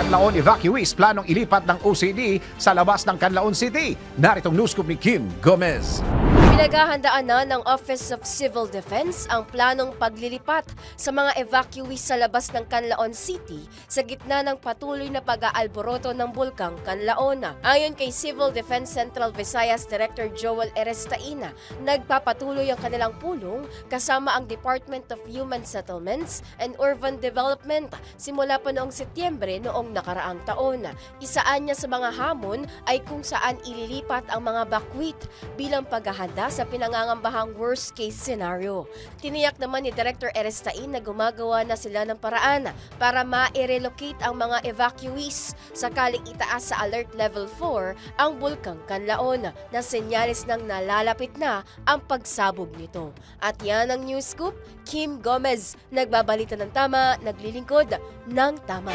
Canlaon evacuees planong ilipat ng OCD sa labas ng Canlaon City. Naritong news ni Kim Gomez. Pinaghahandaan na ng Office of Civil Defense ang planong paglilipat sa mga evacuees sa labas ng Canlaon City sa gitna ng patuloy na pag-aalboroto ng bulkang Canlaona. Ayon kay Civil Defense Central Visayas Director Joel Erestaina, nagpapatuloy ang kanilang pulong kasama ang Department of Human Settlements and Urban Development simula pa noong Setyembre noong nakaraang taon. Isaan niya sa mga hamon ay kung saan ililipat ang mga bakwit bilang paghahanda sa pinangangambahang worst case scenario. Tiniyak naman ni Director Erestain na gumagawa na sila ng paraan para ma-relocate ang mga evacuees sakaling itaas sa alert level 4 ang bulkang Canlaon na senyalis ng nalalapit na ang pagsabog nito. At yan ang news scoop, Kim Gomez, nagbabalita ng tama, naglilingkod ng tama.